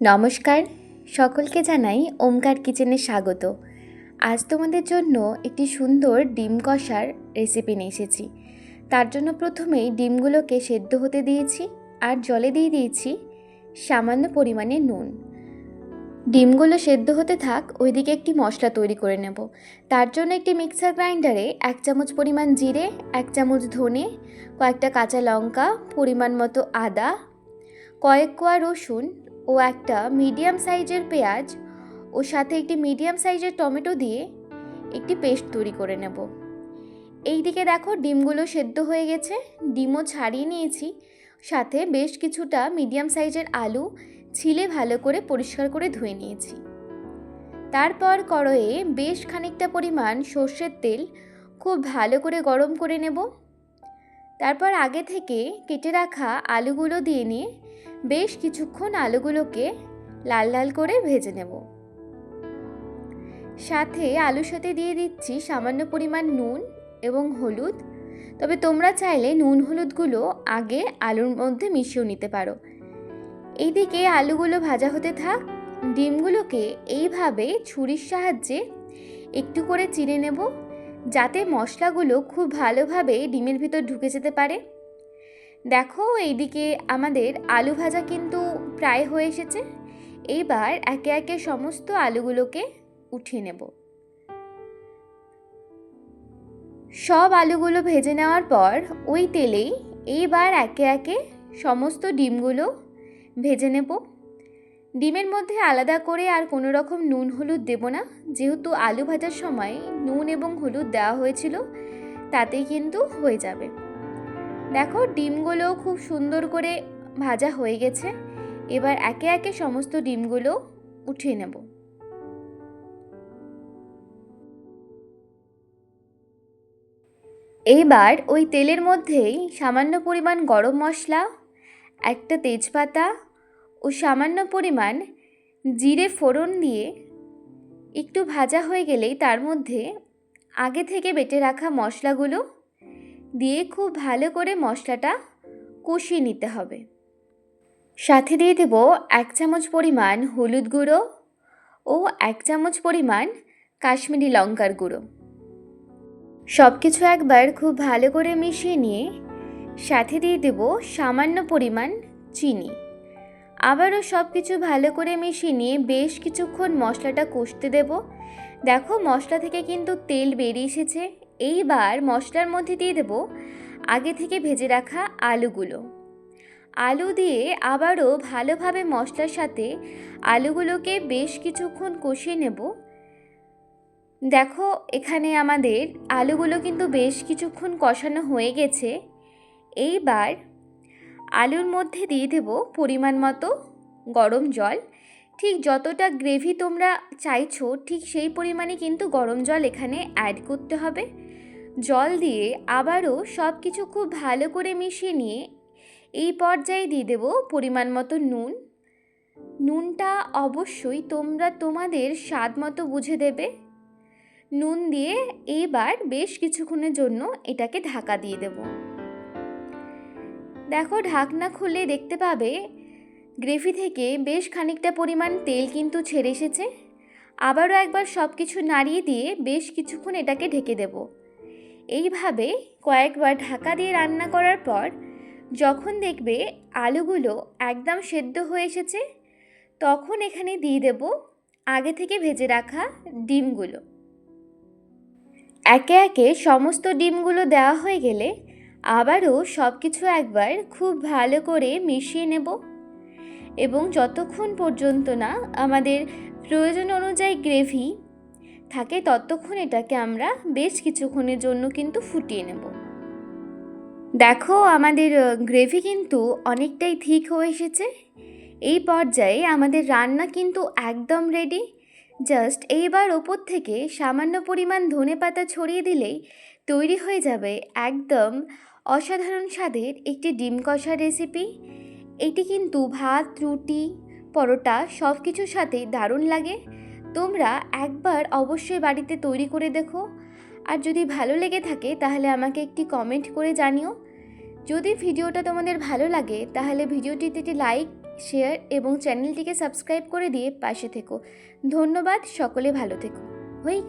নমস্কার, সকলকে জানাই ওমকার কিচেনে স্বাগত। আজ তোমাদের জন্য একটি সুন্দর ডিম কষার রেসিপি নিয়ে এসেছি। তার জন্য প্রথমেই ডিমগুলোকে সেদ্ধ হতে দিয়েছি আর জলে দিয়ে দিয়েছি সামান্য পরিমাণে নুন। ডিমগুলো সেদ্ধ হতে থাক, ওইদিকে একটি মশলা তৈরি করে নেব। তার জন্য একটি মিক্সার গ্রাইন্ডারে এক চামচ পরিমাণ জিরে, এক চামচ ধনে, কয়েকটা কাঁচা লঙ্কা, পরিমাণ মতো আদা, কয়েক কোয়া রসুন ও একটা মিডিয়াম সাইজের পেঁয়াজ, ও সাথে একটি মিডিয়াম সাইজের টমেটো দিয়ে একটি পেস্ট তৈরি করে নেব। এই দিকে দেখো ডিমগুলো সেদ্ধ হয়ে গেছে, ডিমও ছাড়িয়ে নিয়েছি। সাথে বেশ কিছুটা মিডিয়াম সাইজের আলু ছিলে ভালো করে পরিষ্কার করে ধুয়ে নিয়েছি। তারপর কড়াইয়ে বেশ খানিকটা পরিমাণ সর্ষের তেল খুব ভালো করে গরম করে নেব। তারপর আগে থেকে কেটে রাখা আলুগুলো দিয়ে নিয়ে বেশ কিছুক্ষণ আলুগুলোকে লাল লাল করে ভেজে নেব। সাথে আলুর সাথে দিয়ে দিচ্ছি সামান্য পরিমাণ নুন এবং হলুদ। তবে তোমরা চাইলে নুন হলুদগুলো আগে আলুর মধ্যে মিশিয়েও নিতে পারো। এইদিকে আলুগুলো ভাজা হতে থাক, ডিমগুলোকে এইভাবে ছুরির সাহায্যে একটু করে চিড়ে নেব, যাতে মশলাগুলো খুব ভালোভাবে ডিমের ভিতর ঢুকে যেতে পারে। দেখো, এইদিকে আমাদের আলু ভাজা কিন্তু প্রায় হয়ে এসেছে। এইবার একে একে সমস্ত আলুগুলোকে উঠিয়ে নেব। সব আলুগুলো ভেজে নেওয়ার পর ওই তেলেই এইবার একে একে সমস্ত ডিমগুলো ভেজে নেব। ডিমের মধ্যে আলাদা করে আর কোনো রকম নুন হলুদ দেব না। যেহেতু আলু ভাজার সময় নুন এবং হলুদ দেওয়া হয়েছিল, তাতেই কিন্তু হয়ে যাবে। দেখো ডিমগুলো খুব সুন্দর করে ভাজা হয়ে গেছে। এবার একে একে সমস্ত ডিমগুলো উঠিয়ে নেব। এইবার ওই তেলের মধ্যেই সামান্য পরিমাণ গরম মশলা, একটা তেজপাতা ও সামান্য পরিমাণ জিরে ফোড়ন দিয়ে একটু ভাজা হয়ে গেলেই তার মধ্যে আগে থেকে বেটে রাখা মশলাগুলো দিয়ে খুব ভালো করে মশলাটা কষিয়ে নিতে হবে। সাথে দিয়ে দেব এক চামচ পরিমাণ হলুদ গুঁড়ো ও এক চামচ পরিমাণ কাশ্মীরি লঙ্কার গুঁড়ো। সব কিছু একবার খুব ভালো করে মিশিয়ে নিয়ে সাথে দিয়ে দেব সামান্য পরিমাণ চিনি। আবারও সব কিছু ভালো করে মিশিয়ে নিয়ে বেশ কিছুক্ষণ মশলাটা কষতে দেব। দেখো মশলা থেকে কিন্তু তেল বেরিয়ে এসেছে এইবার মশলার মধ্যে দিয়ে দেব আগে থেকে ভেজে রাখা আলুগুলো। আলু দিয়ে আবারও ভালোভাবে মশলার সাথে আলুগুলোকে বেশ কিছুক্ষণ কষিয়ে নেব। দেখো, এখানে আমাদের আলুগুলো কিন্তু বেশ কিছুক্ষণ কষানো হয়ে গেছে। এইবার আলুর মধ্যে দিয়ে দেব পরিমাণ মতো গরম জল। ঠিক যতটা গ্রেভি তোমরা চাইছো, ঠিক সেই পরিমাণে কিন্তু গরম জল এখানে অ্যাড করতে হবে। জল দিয়ে আবারও সব কিছু খুব ভালো করে মিশিয়ে নিয়ে এই পর্যায়ে দিয়ে দেব পরিমাণ মতো নুন। নুনটা অবশ্যই তোমরা তোমাদের স্বাদ মতো বুঝে দেবে। নুন দিয়ে এইবার বেশ কিছুক্ষণের জন্য এটাকে ঢাকা দিয়ে দেব। দেখো ঢাকনা খুলে দেখতে পাবে গ্রেভি থেকে বেশ খানিকটা পরিমাণ তেল কিন্তু ছেড়ে এসেছে। আবারও একবার সব কিছু নাড়িয়ে দিয়ে বেশ কিছুক্ষণ এটাকে ঢেকে দেব। এইভাবে কয়েকবার ঢাকা দিয়ে রান্না করার পর যখন দেখবে আলুগুলো একদম সেদ্ধ হয়ে এসেছে, তখন এখানে দিয়ে দেব আগে থেকে ভেজে রাখা ডিমগুলো। একে একে সমস্ত ডিমগুলো দেওয়া হয়ে গেলে আবারও সব কিছু একবার খুব ভালো করে মিশিয়ে নেব এবং যতক্ষণ পর্যন্ত না আমাদের প্রয়োজন অনুযায়ী গ্রেভি থাকে, ততক্ষণ এটাকে আমরা বেশ কিছুক্ষণের জন্য কিন্তু ফুটিয়ে নেব। দেখো, আমাদের গ্রেভি কিন্তু অনেকটাই ঠিক হয়ে এসেছে। এই পর্যায়ে আমাদের রান্না কিন্তু একদম রেডি জাস্ট এইবার ওপর থেকে সামান্য পরিমাণ ধনে পাতা ছড়িয়ে দিলেই তৈরি হয়ে যাবে একদম অসাধারণ স্বাদের একটি ডিম কষা রেসিপি এটি কিন্তু ভাত, রুটি, পরোটা সব কিছুর সাথে দারুণ লাগে। তোমরা একবার অবশ্যই বাড়িতে তৈরি করে দেখো। আর যদি ভালো লেগে থাকে, তাহলে আমাকে একটি কমেন্ট করে জানিও। যদি ভিডিওটা তোমাদের ভালো লাগে, তাহলে ভিডিওটিতে একটি লাইক শেয়ার এবং চ্যানেলটিকে সাবস্ক্রাইব করে দিয়ে পাশে থেকো। ধন্যবাদ, সকলে ভালো থেকো। হয়ে